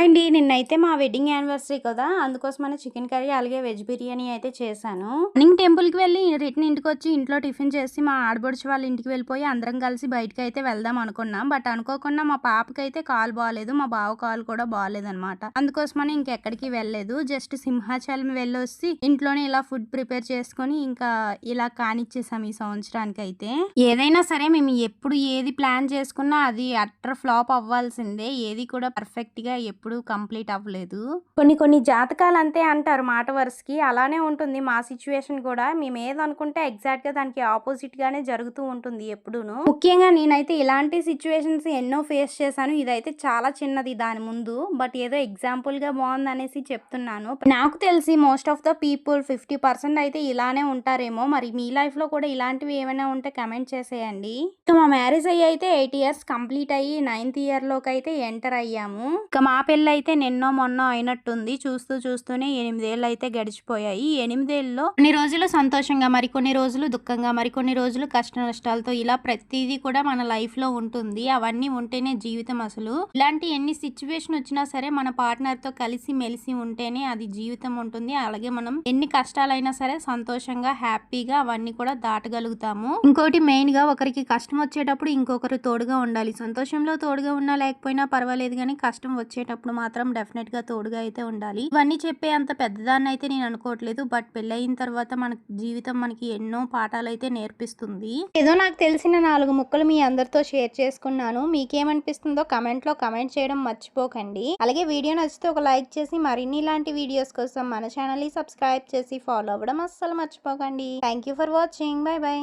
అండి నిన్నైతే మా వెడ్డింగ్ యానివర్సరీ కదా అందుకోసమని చికెన్ కర్రీ అలాగే వెజ్ బిర్యానీ అయితే చేశాను. మార్నింగ్ టెంపుల్కి వెళ్ళి రిటర్న్ ఇంటికి వచ్చి ఇంట్లో టిఫిన్ చేసి మా ఆడబొడిచి వాళ్ళ ఇంటికి వెళ్ళిపోయి అందరం కలిసి బయటకి అయితే వెళ్దాం అనుకున్నాం. బట్ అనుకోకుండా మా పాపకి అయితే కాల్ బాగాలేదు మా బావ కాల్ కూడా బాగాలేదనమాట అందుకోసమని ఇంకెక్కడికి వెళ్ళలేదు. జస్ట్ సింహాచలం వెళ్ళొచ్చి ఇంట్లోనే ఇలా ఫుడ్ ప్రిపేర్ చేసుకొని ఇంకా ఇలా కానిచ్చేసాం ఈ సంవత్సరానికి అయితే ఏదైనా సరే మేము ఎప్పుడు ఏది ప్లాన్ చేసుకున్నా అది అట్టర్ ఫ్లాప్ అవ్వాల్సిందే. ఏది కూడా పర్ఫెక్ట్గా ఎప్పుడు కంప్లీట్ అవ్వలేదు. కొన్ని కొన్ని జాతకాలు అంతే అంటారు మాట వరుసకి. అలానే ఉంటుంది. మా సిచ్యువేషన్ కూడా మేము ఏదనుకుంటే ఎగ్జాక్ట్గా దానికి ఆపోజిట్ గానే జరుగుతూ ఉంటుంది ఎప్పుడూను. ముఖ్యంగా నేనైతే ఇలాంటి సిచ్యువేషన్స్ ఎన్నో ఫేస్ చేశాను. ఇదైతే చాలా చిన్నది దాని ముందు. బట్ ఏదో ఎగ్జాంపుల్గా బాగుంది అనేసి చెప్తున్నాను. నాకు తెలిసి most of the people fifty percent అయితే ఇలానే ఉంటారేమో. మరి మీ లైఫ్లో కూడా ఇలాంటివి ఏమైనా ఉంటే కమెంట్ చేసేయండి. ఇక మా మ్యారేజ్ అయ్యి అయితే ఎయిట్ ఇయర్స్ కంప్లీట్ అయ్యి నైన్త్ ఇయర్లోకి అయితే ఎంటర్ అయ్యాము. ఇక మా పెళ్ళి అయితే నిన్నో మొన్నో అయినట్టుంది. చూస్తూ చూస్తూనే ఎనిమిదేళ్ళు అయితే గడిచిపోయాయి. ఈ ఎనిమిదేళ్ళలో కొన్ని రోజులు సంతోషంగా మరికొన్ని రోజులు దుఃఖంగా మరికొన్ని రోజులు కష్ట నష్టాలతో ఇలా ప్రతిదీ కూడా మన లైఫ్లో ఉంటుంది. అవన్నీ ఉంటేనే జీవితం అసలు. ఇలాంటి ఎన్ని సిచ్యువేషన్ వచ్చినా సరే మన పార్ట్నర్తో కలిసి మెలిసి ఉంటేనే అది జీవితం ఉంటుంది. అలాగే మనం ఎన్ని కష్టాలైనా సరే సంతోషంగా హ్యాపీగా అవన్నీ కూడా దాటగలుగుతాము. ఇంకోటి మెయిన్గా ఒకరికి కష్టం వచ్చేటప్పుడు ఇంకొకరు తోడుగా ఉండాలి. సంతోషంలో తోడుగా ఉన్నా లేకపోయినా పర్వాలేదు కానీ కష్టం వచ్చేటప్పుడు మాత్రం డెఫినెట్గా తోడుగా అయితే ఉండాలి. ఇవన్నీ చెప్పే అంత పెద్దదాన్ని అయితే నేను అనుకోవట్లేదు. బట్ పెళ్ళయిన తర్వాత మన జీవితం మనకి ఎన్నో పాఠాలు అయితే నేర్పిస్తుంది. ఏదో నాకు తెలిసిన నాలుగు ముక్కలు మీ అందరితో షేర్ చేసుకున్నాను. మీకేమనిపిస్తుందో కమెంట్లో కమెంట్ చేయడం మర్చిపోకండి. అలాగే వీడియో నచ్చితే ఒక లైక్ చేసి మరిన్ని ఇలాంటి వీడియోస్ కోసం మన ఛానల్ని సబ్స్క్రైబ్ చేసి ఫాలో అవ్వడం అస్సలు మర్చిపోకండి. Thank you for watching. Bye bye.